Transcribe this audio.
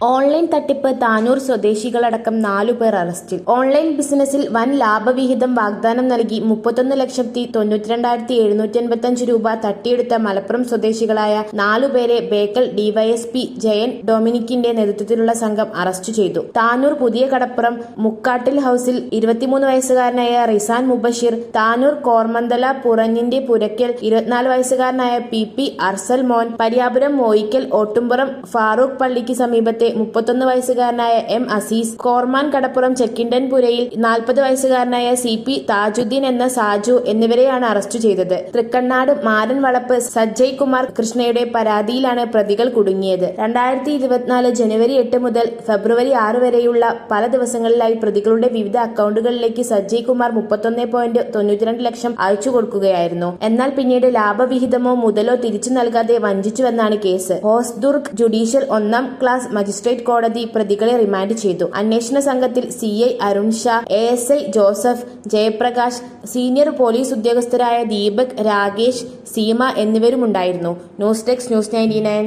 Online തട്ടിപ്പ് താനൂർ സ്വദേശികളടക്കം നാലുപേർ അറസ്റ്റിൽ. ഓൺലൈൻ ബിസിനസ്സിൽ വൻ ലാഭവിഹിതം വാഗ്ദാനം നൽകി മുപ്പത്തൊന്ന് ലക്ഷത്തി തൊണ്ണൂറ്റിരണ്ടായിരത്തി എഴുന്നൂറ്റി എൺപത്തഞ്ച് രൂപ തട്ടിയെടുത്ത മലപ്പുറം സ്വദേശികളായ നാലുപേരെ ബേക്കൽ ഡിവൈഎസ്പി ജയൻ ഡൊമിനിക്കിന്റെ നേതൃത്വത്തിലുള്ള സംഘം അറസ്റ്റ് ചെയ്തു. താനൂർ പുതിയ കടപ്പുറം മുക്കാട്ടിൽ ഹൌസിൽ ഇരുപത്തിമൂന്ന് വയസ്സുകാരനായ റിസാൻ മുബഷീർ താനൂർ കോർമന്തല പുറഞ്ഞിന്റെ പുരക്കൽ ഇരുപത്തിനാല് വയസ്സുകാരനായ പി പി അർസൽ മോൻ പരിയാപുരം മോയിക്കൽ ഓട്ടുംപുറം ഫാറൂഖ് പള്ളിക്ക് സമീപത്തെ മുപ്പത്തൊന്ന് വയസ്സുകാരനായ എം അസീസ് കോർമാൻ കടപ്പുറം ചെക്കിണ്ടൻപുരയിൽ നാൽപ്പത് വയസ്സുകാരനായ സി പി താജുദ്ദീൻ എന്ന സാജു എന്നിവരെയാണ് അറസ്റ്റ് ചെയ്തത്. തൃക്കണ്ണാട് മാരൻ വളപ്പ് സജ്ജയ് കുമാർ കൃഷ്ണയുടെ പരാതിയിലാണ് പ്രതികൾ കുടുങ്ങിയത്. രണ്ടായിരത്തി ഇരുപത്തിനാല് ജനുവരി എട്ട് മുതൽ ഫെബ്രുവരി ആറ് വരെയുള്ള പല ദിവസങ്ങളിലായി പ്രതികളുടെ വിവിധ അക്കൗണ്ടുകളിലേക്ക് സജ്ജയ് കുമാർ മുപ്പത്തൊന്ന് പോയിന്റ് തൊണ്ണൂറ്റിരണ്ട് ലക്ഷം അയച്ചു കൊടുക്കുകയായിരുന്നു. എന്നാൽ പിന്നീട് ലാഭവിഹിതമോ മുതലോ തിരിച്ചു നൽകാതെ വഞ്ചിച്ചുവെന്നാണ് കേസ്. ഹോസ്ദുർഗ് ജുഡീഷ്യൽ ഒന്നാം ക്ലാസ് മജിസ്ട്രേറ്റ് കോടതി പ്രതികളെ റിമാൻഡ് ചെയ്തു. അന്വേഷണ സംഘത്തിൽ C I Arun Shah A S I Joseph Jayaprakash senior police ഉദ്യോഗസ്ഥരായ Deepak Rakesh Seema എന്നിവരുമുണ്ടായിരുന്നു. News desk news ninety nine.